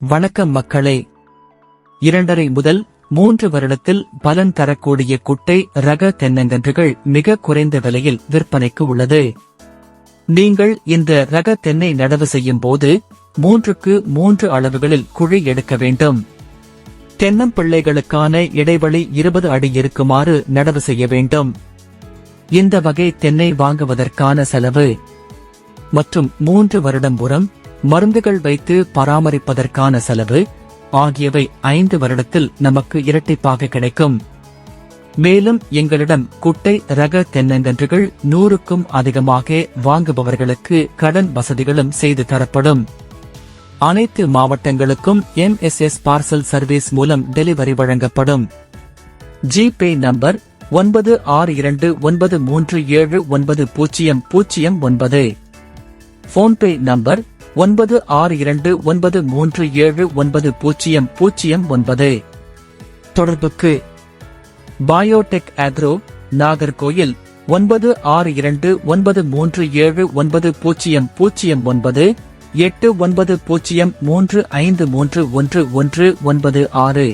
வணக்கம் மக்களே. இரண்டரை முதல் மூன்று வருடத்தில் பலன் தரக்கூடிய குட்டை ரக தென்னங்கன்றுகள் மிக குறைந்த விலையில் விற்பனைக்கு உள்ளது. நீங்கள் இந்த ரக தென்னை நடவு செய்யும் போது மூன்றுக்கு மூன்று அளவுகளில் குழி எடுக்க வேண்டும். தென்னம்பிள்ளைகளுக்கான இடைவெளி இருபது அடி இருக்குமாறு நடவு செய்ய வேண்டும். இந்த வகை தென்னை வாங்குவதற்கான செலவு மற்றும் மூன்று வருடம் உரம் மருந்துகள் வைத்து பராமரிப்பதற்கான செலவு ஆகியவை ஐந்து வருடத்தில் நமக்கு இரட்டிப்பாக கிடைக்கும். மேலும் எங்களிடம் குட்டை ரக தென்னங்கன்றுகள் நூறுக்கும் அதிகமாக வாங்குபவர்களுக்கு கடன் வசதிகளும் செய்து தரப்படும். அனைத்து மாவட்டங்களுக்கும் எம்எஸ்எஸ் பார்சல் சர்வீஸ் மூலம் டெலிவரி வழங்கப்படும். ஜிபே நம்பர் ஒன்பது ஆறு இரண்டு ஒன்பது மூன்று ஏழு ஒன்பது பூஜ்ஜியம் பூஜ்ஜியம் ஒன்பது. போன்பே நம்பர் ஒன்பது ஆறு இரண்டு ஒன்பது மூன்று ஏழு ஒன்பது பூஜ்ஜியம் பூஜ்ஜியம் ஒன்பது. தொடர்புக்கு பயோடெக் அக்ரோ நாகர்கோயில் ஒன்பது ஆறு இரண்டு ஒன்பது மூன்று ஏழு ஒன்பது பூஜ்ஜியம் பூஜ்ஜியம் ஒன்பது எட்டு ஒன்பது பூஜ்ஜியம் மூன்று ஐந்து மூன்று ஒன்று ஒன்று ஒன்பது ஆறு.